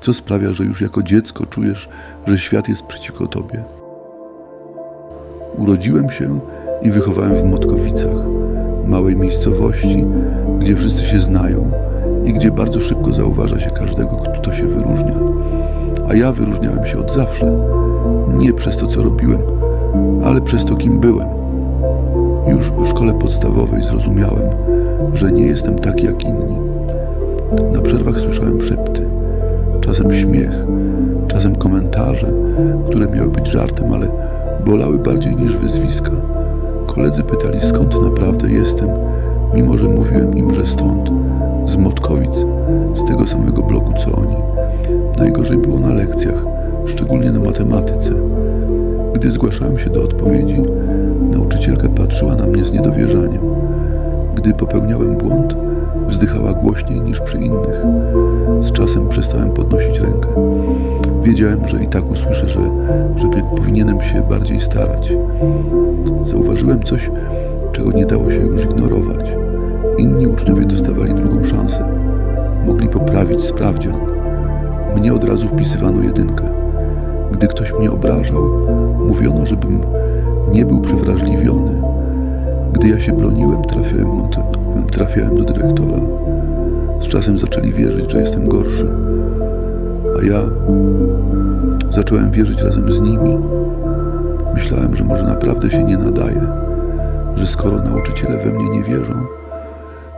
Co sprawia, że już jako dziecko czujesz, że świat jest przeciwko tobie? Urodziłem się i wychowałem w Motkowicach, małej miejscowości, gdzie wszyscy się znają i gdzie bardzo szybko zauważa się każdego, kto się wyróżnia. A ja wyróżniałem się od zawsze, nie przez to, co robiłem, ale przez to, kim byłem. Już w szkole podstawowej zrozumiałem, że nie jestem taki jak inni. Czasem śmiech, czasem komentarze, które miały być żartem, ale bolały bardziej niż wyzwiska. Koledzy pytali skąd naprawdę jestem, mimo że mówiłem im, że stąd, z Motkowic, z tego samego bloku co oni. Najgorzej było na lekcjach, szczególnie na matematyce. Gdy zgłaszałem się do odpowiedzi, nauczycielka patrzyła na mnie z niedowierzaniem. Gdy popełniałem błąd, wzdychała głośniej niż przy innych. Z czasem przestałem podnosić rękę. Wiedziałem, że i tak usłyszę, że, że powinienem się bardziej starać. Zauważyłem coś, czego nie dało się już ignorować. Inni uczniowie dostawali drugą szansę. Mogli poprawić sprawdzian. Mnie od razu wpisywano jedynkę. Gdy ktoś mnie obrażał, mówiono, żebym nie był przewrażliwiony. Gdy ja się broniłem, trafiałem, no trafiałem do dyrektora. Z czasem zaczęli wierzyć, że jestem gorszy. A ja zacząłem wierzyć razem z nimi. Myślałem, że może naprawdę się nie nadaje, że skoro nauczyciele we mnie nie wierzą,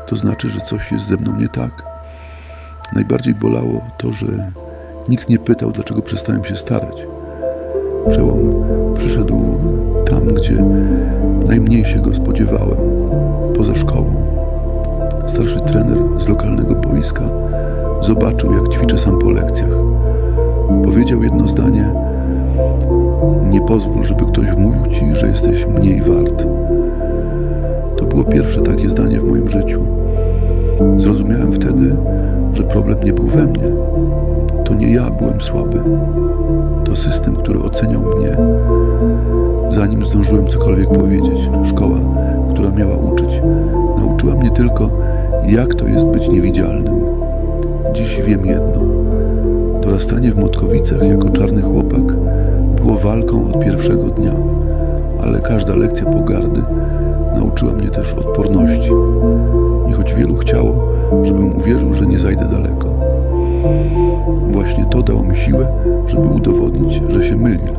to znaczy, że coś jest ze mną nie tak. Najbardziej bolało to, że nikt nie pytał, dlaczego przestałem się starać. Przełom przyszedł tam, gdzie najmniej się go spodziewałem, poza szkołą. Starszy trener z lokalnego boiska zobaczył, jak ćwiczę sam po lekcjach. Powiedział jedno zdanie: Nie pozwól, żeby ktoś wmówił ci, że jesteś mniej wart. To było pierwsze takie zdanie w moim życiu. Zrozumiałem wtedy, że problem nie był we mnie. To nie ja byłem słaby. To system, który oceniał mnie, zanim zdążyłem cokolwiek powiedzieć. Szkoła, która miała uczyć, nauczyła mnie tylko, jak to jest być niewidzialnym. Dziś wiem jedno. Dorastanie w Motkowicach jako czarny chłopak było walką od pierwszego dnia, ale każda lekcja pogardy nauczyła mnie też odporności. I choć wielu chciało, żebym uwierzył, że nie zajdę daleko, właśnie to dało mi siłę, żeby udowodnić, że się mylil.